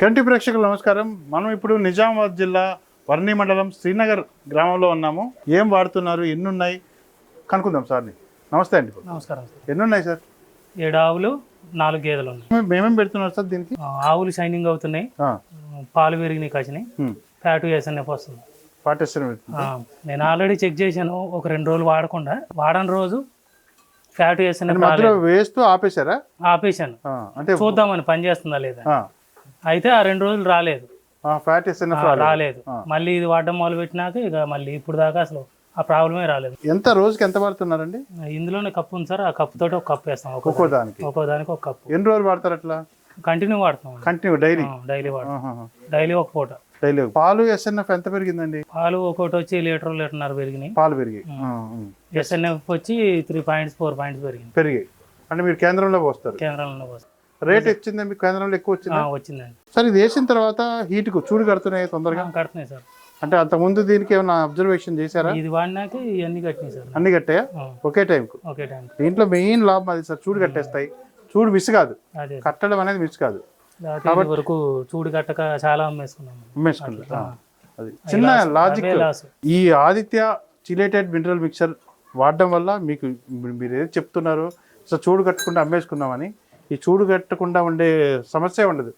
కంటి ప్రేక్షకులు నమస్కారం. మనం ఇప్పుడు నిజామాబాద్ జిల్లా వర్ణి మండలం శ్రీనగర్ గ్రామంలో ఉన్నాము. ఏం వాడుతున్నారు? ఎన్ని ఉన్నాయి కనుక్కుందాం సార్ని. నమస్తే అండి. నమస్కారం సార్. ఎన్ని ఉన్నాయి సార్? ఏడు ఆవులు నాలుగు గేదెలు ఉన్నాయి. మేమేం పెడుతున్నారు సార్ దీనికి? ఆ, ఆవులు షైనింగ్ అవుతున్నాయి. ఆ, పాలు పెరిగినాయి కాసినాయి. హ్మ్. ఫ్యాట్ వస్తుంది పాటిస్తున్నాం పెడుతున్నాం. ఆ, నేను ఆల్రెడీ చెక్ చేశాను. ఒక రెండు రోజులు వాడకుండా. వాడని రోజు ఫ్యాట్ మధ్యలో వేస్తూ ఆపేశారా? ఆపేశాను. ఆ, అంటే చూద్దామని పని చేస్తుందా లేదా? అయితే ఆ రెండు రోజులు రాలేదు. ఫ్యాట్ రాలేదు. మళ్ళీ ఇది వాడడం మొదలు పెట్టినాక ఇక మళ్ళీ ఇప్పుడు దాకా అసలు ఆ ప్రాబ్లమే రాలేదు. ఎంత రోజుకి ఎంత వాడుతున్నారండి? ఇందులోనే కప్పు ఉంది సార్. ఆ కప్పు తోటి ఒక కప్పు వేస్తాం. ఒక్కో దానికి ఒక్కో దానికి ఒక కప్పు. ఎన్ని రోజులు వాడతారు అట్లా? కంటిన్యూ వాడుతాం. Continue daily? డైలీ వాడతాం. డైలీ ఒక పూట. డైలీ పాలు ఎస్ఎన్ఎఫ్ ఎంత పెరిగిందండి? పాలు ఒక్కొక్కటి వచ్చి లీటర్ లీటర్న్నర పెరిగినాయి. పాలు పెరిగి. ఎస్ఎన్ఎఫ్ వచ్చి త్రీ పాయింట్స్ ఫోర్ పాయింట్స్ పెరిగింది. పెరిగాయి. అంటే మీరు కేంద్రంలో పోస్తారు. కేంద్రంలో వస్తుంది. రేట్ వచ్చిందా? మీకు కేంద్రంలో ఎక్కువ వచ్చింది? వచ్చిందండి. సార్ ఇది వేసిన తర్వాత హీట్కు చూడు కడుతున్నాయి తొందరగా? కడుతున్నాయి సార్. అంటే అంతకుముందు దీనికి ఏమైనా అబ్జర్వేషన్ చేశారా? ఇది వాడినాక ఇవన్నీ కట్టినాయి సార్. అన్ని కట్టాయా? ఒకే టైంకు. ఒకే టైం దీంట్లో మెయిన్ లాభం అది సార్ చూడు కట్టేస్తాయి. చూడు మిస్ కాదు. కట్టడం అనేది మిస్ కాదు. ఇది వరకు చూడు కట్టక చాలా అది. చిన్న లాజిక్ ఈ ఆదిత్య చిలేటెడ్ మినరల్ మిక్చర్ వాడడం వల్ల మీకు మీరు ఏది చెప్తున్నారు సో చూడు కట్టకుండా అమ్మేసుకున్నామని ఈ చూడు కట్టకుండా ఉండే సమస్య ఉండదు.